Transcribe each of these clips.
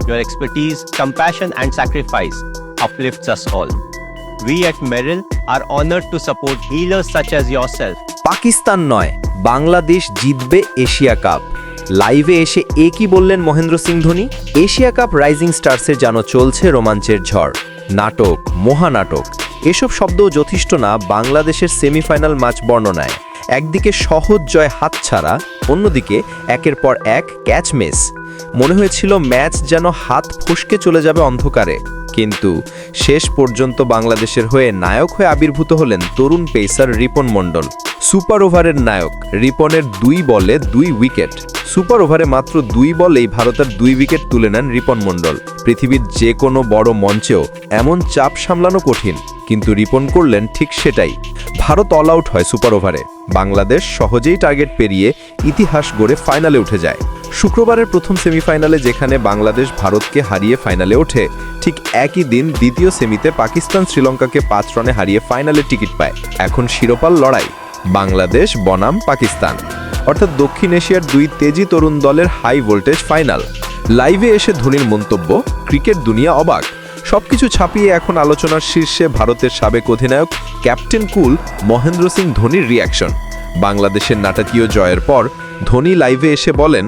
Your expertise, compassion, and sacrifice uplifts us all. We at Merrill are honored to support healers such as yourself. Pakistan নয় বাংলাদেশ জিতবে Asia cup লাইভে এসে এ কি বললেন Mahendra Singh Dhoni Asia Cup rising স্টার্সের যেন চলছে রোমাঞ্চের ঝড় নাটক মহানাটক এসব শব্দও যথেষ্ট না বাংলাদেশের সেমিফাইনাল ম্যাচ বর্ণনায় একদিকে সহজ জয় হাতছাড়া অন্যদিকে, একের পর এক ক্যাচ মিস মনে হয়েছিল ম্যাচ যেন হাত ফসকে চলে যাবে অন্ধকারে। কিন্তু শেষ পর্যন্ত বাংলাদেশের হয়ে নায়ক হয়ে আবির্ভূত হলেন তরুণ পেসার রিপন মণ্ডল। সুপার ওভারের নায়ক রিপনের দুই বলে দুই উইকেট সুপার ওভারে মাত্র দুই বলেই ভারতের দুই উইকেট তুলে নেন রিপন মণ্ডল। পৃথিবীর যে কোনো বড় মঞ্চেও এমন চাপ সামলানো কঠিন, কিন্তু রিপন করলেন ঠিক সেটাই। ভারত অল আউট হয় সুপার ওভারে। বাংলাদেশ সহজেই টার্গেট পেরিয়ে ইতিহাস গড়ে ফাইনালে উঠে যায়। শুক্রবারের প্রথম সেমিফাইনালে যেখানে বাংলাদেশ ভারতকে হারিয়ে ফাইনালে ওঠে, ঠিক একই দিন দ্বিতীয় সেমিতে পাকিস্তান শ্রীলঙ্কাকে পাঁচ রানে হারিয়ে ফাইনালে টিকিট পায়। এখন শিরোপার লড়াই, বাংলাদেশ, বনাম, পাকিস্তান। অর্থাৎ দক্ষিণ এশিয়ার দুই তেজি তরুণ দলের হাই ভোল্টেজ ফাইনাল। লাইভে এসে ধোনির মন্তব্য, ক্রিকেট দুনিয়া অবাক। সবকিছু ছাপিয়ে এখন আলোচনার শীর্ষে ভারতের সাবেক অধিনায়ক ক্যাপ্টেন কুল, মহেন্দ্র সিং ধোনির রিয়াকশন বাংলাদেশের নাটকীয় জয়ের পর ধোনি লাইভে এসে বলেন,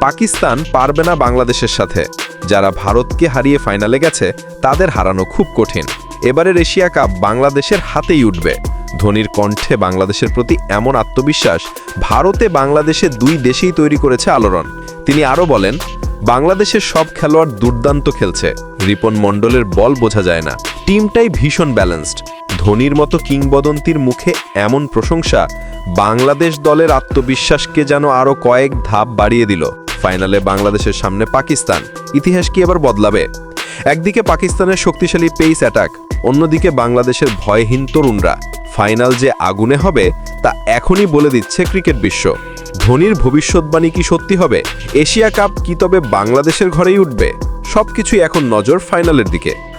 পাকিস্তান পারবে না বাংলাদেশের সাথে। যারা ভারতকে হারিয়ে ফাইনালে গেছে, তাদের হারানো খুব কঠিন। এবারের এশিয়া কাপ বাংলাদেশের হাতেই উঠবে। ধোনির কণ্ঠে বাংলাদেশের প্রতি এমন আত্মবিশ্বাস, ভারতে বাংলাদেশে দুই দেশেই তৈরি করেছে আলোড়ন। তিনি আরও বলেন বাংলাদেশের সব খেলোয়াড় দুর্দান্ত খেলছে। রিপন মণ্ডলের বল বোঝা যায় না। টিমটাই ভীষণ ব্যালেন্সড ধোনির মতো কিংবদন্তির মুখে এমন প্রশংসা, বাংলাদেশ দলের আত্মবিশ্বাসকে যেন আরও কয়েক ধাপ বাড়িয়ে দিল। ফাইনালে বাংলাদেশের সামনে পাকিস্তান। ইতিহাস কি এবার বদলাবে? একদিকে পাকিস্তানের শক্তিশালী পেস অ্যাটাক অন্যদিকে বাংলাদেশের ভয়হীন তরুণরা। ফাইনাল যে আগুনে হবে, তা এখনই বলে দিচ্ছে ক্রিকেট বিশ্ব। ধোনির ভবিষ্যৎবাণী কি সত্যি হবে? এশিয়া কাপ কি তবে বাংলাদেশের ঘরেই উঠবে? সবকিছুই এখন নজর ফাইনালের দিকে।